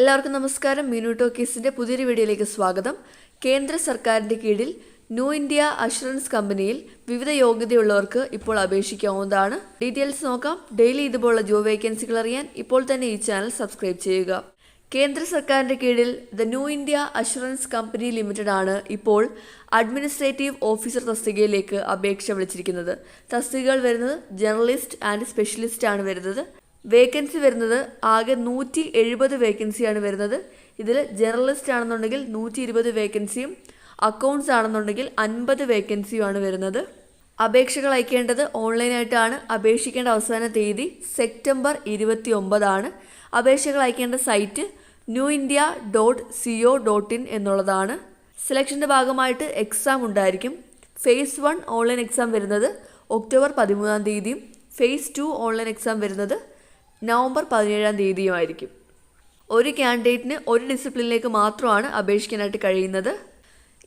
എല്ലാവർക്കും നമസ്കാരം. മീനു ടോക്കീസിന്റെ പുതിയൊരു വീഡിയോയിലേക്ക് സ്വാഗതം. കേന്ദ്ര സർക്കാരിന്റെ കീഴിൽ ന്യൂ ഇന്ത്യ അഷുറൻസ് കമ്പനിയിൽ വിവിധ യോഗ്യതയുള്ളവർക്ക് ഇപ്പോൾ അപേക്ഷിക്കാവുന്നതാണ്. ഡീറ്റെയിൽസ് നോക്കാം. ഡെയിലി ഇതുപോലുള്ള ജോബ് വേക്കൻസികൾ അറിയാൻ ഇപ്പോൾ തന്നെ ഈ ചാനൽ സബ്സ്ക്രൈബ് ചെയ്യുക. കേന്ദ്ര സർക്കാരിന്റെ കീഴിൽ the new India assurance company limited ആണ് ഇപ്പോൾ അഡ്മിനിസ്ട്രേറ്റീവ് ഓഫീസർ തസ്തികയിലേക്ക് അപേക്ഷ വിളിച്ചിരിക്കുന്നത്. തസ്തികകൾ വരുന്നത് ജേർണലിസ്റ്റ് ആൻഡ് സ്പെഷ്യലിസ്റ്റ് ആണ് വരുന്നത്. വേക്കൻസി വരുന്നത് ആകെ നൂറ്റി എഴുപത് വേക്കൻസിയാണ് വരുന്നത്. ഇതിൽ ജേർണലിസ്റ്റ് ആണെന്നുണ്ടെങ്കിൽ നൂറ്റി ഇരുപത് വേക്കൻസിയും അക്കൗണ്ട്സ് ആണെന്നുണ്ടെങ്കിൽ അൻപത് വേക്കൻസിയുമാണ് വരുന്നത്. അപേക്ഷകൾ അയക്കേണ്ടത് ഓൺലൈനായിട്ടാണ് അപേക്ഷിക്കേണ്ട അവസാന തീയതി സെപ്റ്റംബർ ഇരുപത്തി ഒമ്പതാണ് അപേക്ഷകൾ അയക്കേണ്ട site new India dot C O dot in എന്നുള്ളതാണ് സെലക്ഷന്റെ ഭാഗമായിട്ട് എക്സാം ഉണ്ടായിരിക്കും. ഫേസ് വൺ ഓൺലൈൻ എക്സാം വരുന്നത് ഒക്ടോബർ പതിമൂന്നാം തീയതിയും ഫേസ് ടു ഓൺലൈൻ എക്സാം വരുന്നത് നവംബർ പതിനേഴാം തീയതിയുമായിരിക്കും. ഒരു ക്യാൻഡിഡേറ്റിന് ഒരു ഡിസിപ്ലിനിലേക്ക് മാത്രമാണ് അപേക്ഷിക്കാനായിട്ട് കഴിയുന്നത്.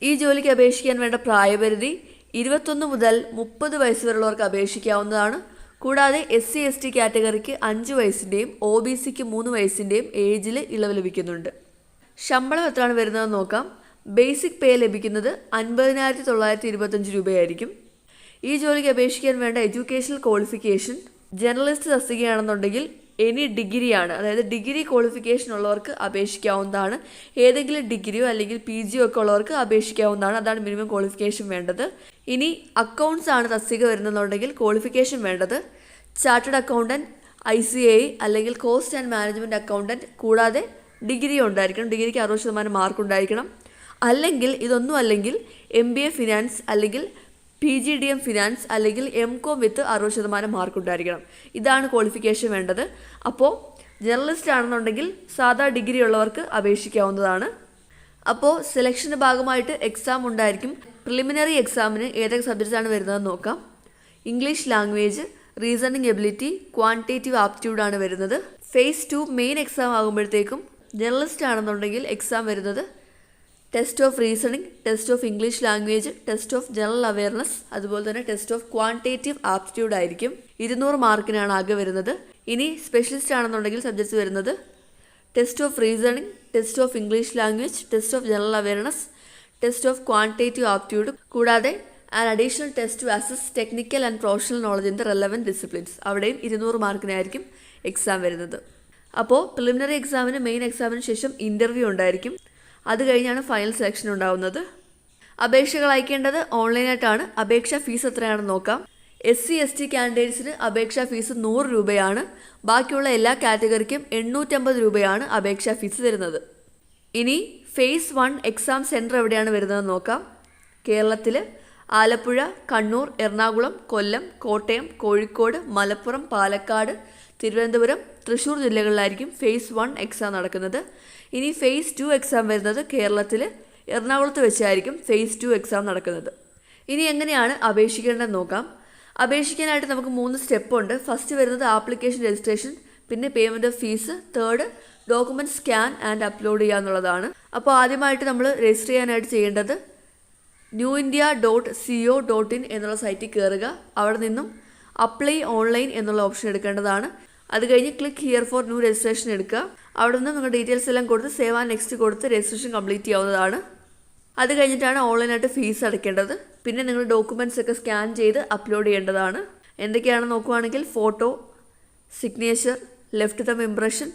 ഈ ജോലിക്ക് അപേക്ഷിക്കാൻ വേണ്ട പ്രായപരിധി ഇരുപത്തൊന്ന് മുതൽ മുപ്പത് വയസ്സ് വരെയുള്ളവർക്ക് അപേക്ഷിക്കാവുന്നതാണ്. കൂടാതെ എസ് സി എസ് ടി കാറ്റഗറിക്ക് അഞ്ച് വയസ്സിന്റെയും ഒ ബി സിക്ക് മൂന്ന് വയസ്സിന്റെയും ഏജിൽ ഇളവ് ലഭിക്കുന്നുണ്ട്. ശമ്പളം എത്രയാണ് വരുന്നതെന്ന് നോക്കാം. ബേസിക് പേ ലഭിക്കുന്നത് അൻപതിനായിരത്തി തൊള്ളായിരത്തി ഇരുപത്തഞ്ച് രൂപയായിരിക്കും. ഈ ജോലിക്ക് അപേക്ഷിക്കാൻ വേണ്ട എഡ്യൂക്കേഷണൽ ക്വാളിഫിക്കേഷൻ ജേർണലിസ്റ്റ് തസ്തികയാണെന്നുണ്ടെങ്കിൽ എനി ഡിഗ്രിയാണ് അതായത് ഡിഗ്രി ക്വാളിഫിക്കേഷൻ ഉള്ളവർക്ക് അപേക്ഷിക്കാവുന്നതാണ്. ഏതെങ്കിലും ഡിഗ്രിയോ അല്ലെങ്കിൽ പി ജിയോ ഒക്കെ ഉള്ളവർക്ക് അപേക്ഷിക്കാവുന്നതാണ്. അതാണ് മിനിമം ക്വാളിഫിക്കേഷൻ വേണ്ടത്. ഇനി അക്കൗണ്ട്സ് ആണ് തസ്തിക വരുന്നതെന്നുണ്ടെങ്കിൽ ക്വാളിഫിക്കേഷൻ വേണ്ടത്. Chartered accountant I C I അല്ലെങ്കിൽ കോസ്റ്റ് ആൻഡ് മാനേജ്മെന്റ് അക്കൗണ്ടന്റ് കൂടാതെ ഡിഗ്രി ഉണ്ടായിരിക്കണം. ഡിഗ്രിക്ക് അറുപത് ശതമാനം മാർക്ക് ഉണ്ടായിരിക്കണം. അല്ലെങ്കിൽ ഇതൊന്നും അല്ലെങ്കിൽ എം ബി എ ഫിനാൻസ് അല്ലെങ്കിൽ P G D M finance അല്ലെങ്കിൽ എം കോം വിത്ത് അറുപത് ശതമാനം മാർക്ക് ഉണ്ടായിരിക്കണം. ഇതാണ് ക്വാളിഫിക്കേഷൻ വേണ്ടത്. അപ്പോൾ ജേർണലിസ്റ്റ് ആണെന്നുണ്ടെങ്കിൽ സാധാ ഡിഗ്രി ഉള്ളവർക്ക് അപേക്ഷിക്കാവുന്നതാണ്. അപ്പോൾ സെലക്ഷന്റെ ഭാഗമായിട്ട് എക്സാം ഉണ്ടായിരിക്കും. പ്രിലിമിനറി എക്സാമിന് ഏതൊക്കെ സബ്ജക്ട്സ് ആണ് വരുന്നതെന്ന് നോക്കാം. English language reasoning ability quantitative ആണ് വരുന്നത്. ഫേസ് ടു മെയിൻ എക്സാം ആകുമ്പോഴത്തേക്കും ജേർണലിസ്റ്റ് ആണെന്നുണ്ടെങ്കിൽ എക്സാം വരുന്നത് test of reasoning test of English language test of general awareness അതുപോലെ തന്നെ ടെസ്റ്റ് ഓഫ് ക്വാണ്ടിറ്റേറ്റീവ് ആപ്റ്റിറ്റ്യൂഡ് ആയിരിക്കും. ഇരുന്നൂറ് മാർക്കിനാണ് ആകെ വരുന്നത്. ഇനി സ്പെഷ്യലിസ്റ്റ് ആണെന്നുണ്ടെങ്കിൽ സബ്ജക്ട്സ് വരുന്നത് test of reasoning test of English language test of general awareness test of quantitative aptitude കൂടാതെ and additional test to assess technical and professional knowledge in the relevant disciplines അവിടെയും ഇരുന്നൂറ് മാർക്കിനായിരിക്കും എക്സാം വരുന്നത്. അപ്പോൾ preliminary എക്സാമിന് main എക്സാമിന് ശേഷം interview ഉണ്ടായിരിക്കും. അത് കഴിഞ്ഞാണ് ഫൈനൽ സെലക്ഷൻ ഉണ്ടാവുന്നത്. അപേക്ഷകൾ അയക്കേണ്ടത് ഓൺലൈനായിട്ടാണ് അപേക്ഷാ ഫീസ് എത്രയാണെന്ന് നോക്കാം. എസ് സി എസ് ടി കാൻഡിഡേറ്റ്സിന് അപേക്ഷാ ഫീസ് നൂറ് രൂപയാണ്. ബാക്കിയുള്ള എല്ലാ കാറ്റഗറിക്കും എണ്ണൂറ്റമ്പത് രൂപയാണ് അപേക്ഷാ ഫീസ് തരുന്നത്. ഇനി ഫേസ് വൺ എക്സാം സെന്റർ എവിടെയാണ് വരുന്നതെന്ന് നോക്കാം. കേരളത്തിൽ ആലപ്പുഴ കണ്ണൂർ എറണാകുളം കൊല്ലം കോട്ടയം കോഴിക്കോട് മലപ്പുറം പാലക്കാട് തിരുവനന്തപുരം തൃശ്ശൂർ ജില്ലകളിലായിരിക്കും ഫേസ് വൺ എക്സാം നടക്കുന്നത്. ഇനി ഫേസ് ടു എക്സാം വരുന്നത് കേരളത്തിൽ എറണാകുളത്ത് വെച്ചായിരിക്കും ഫേസ് ടു എക്സാം നടക്കുന്നത്. ഇനി എങ്ങനെയാണ് അപേക്ഷിക്കേണ്ടതെന്ന് നോക്കാം. അപേക്ഷിക്കാനായിട്ട് നമുക്ക് മൂന്ന് സ്റ്റെപ്പ് ഉണ്ട്. ഫസ്റ്റ് വരുന്നത് ആപ്ലിക്കേഷൻ രജിസ്ട്രേഷൻ പിന്നെ payment of fees third document scan and upload ചെയ്യുക എന്നുള്ളതാണ്. അപ്പോൾ ആദ്യമായിട്ട് നമ്മൾ രജിസ്റ്റർ ചെയ്യാനായിട്ട് ചെയ്യേണ്ടത് new India dot C O dot in എന്നുള്ള സൈറ്റിൽ കയറുക അവിടെ നിന്നും അപ്ലൈ ഓൺലൈൻ എന്നുള്ള ഓപ്ഷൻ എടുക്കേണ്ടതാണ്. അത് കഴിഞ്ഞ് click here for new registration എടുക്കുക. അവിടെ നിന്ന് നിങ്ങൾ ഡീറ്റെയിൽസ് എല്ലാം കൊടുത്ത് സേവ് ആൻഡ് നെക്സ്റ്റ് കൊടുത്ത് രജിസ്ട്രേഷൻ കംപ്ലീറ്റ് ചെയ്യാവുന്നതാണ്. അത് കഴിഞ്ഞിട്ടാണ് ഓൺലൈനായിട്ട് ഫീസ് അടയ്ക്കേണ്ടത്. പിന്നെ നിങ്ങൾ ഡോക്യുമെന്റ്സ് ഒക്കെ സ്കാൻ ചെയ്ത് അപ്ലോഡ് ചെയ്യേണ്ടതാണ്. എന്തൊക്കെയാണ് നോക്കുവാണെങ്കിൽ photo signature left thumb impression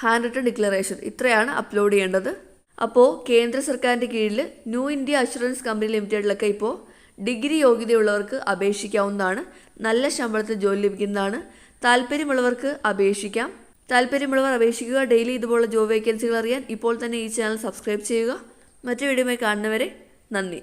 hand written declaration ഇത്രയാണ് അപ്ലോഡ് ചെയ്യേണ്ടത്. അപ്പോൾ കേന്ദ്ര സർക്കാരിന്റെ കീഴിൽ ന്യൂ ഇന്ത്യ അഷുറൻസ് കമ്പനി ലിമിറ്റഡിലൊക്കെ ഇപ്പോൾ ഡിഗ്രി യോഗ്യതയുള്ളവർക്ക് അപേക്ഷിക്കാവുന്നതാണ്. നല്ല ശമ്പളത്തിൽ ജോലി ലഭിക്കുന്നതാണ്. താല്പര്യമുള്ളവർക്ക് അപേക്ഷിക്കാം. താല്പര്യമുള്ളവർ അപേക്ഷിക്കുക. ഡെയിലി ഇതുപോലുള്ള ജോബ് വേക്കൻസികൾ അറിയാൻ ഇപ്പോൾ തന്നെ ഈ ചാനൽ സബ്സ്ക്രൈബ് ചെയ്യുക. മറ്റു വീഡിയോയുമായി കാണുന്നവരെ നന്ദി.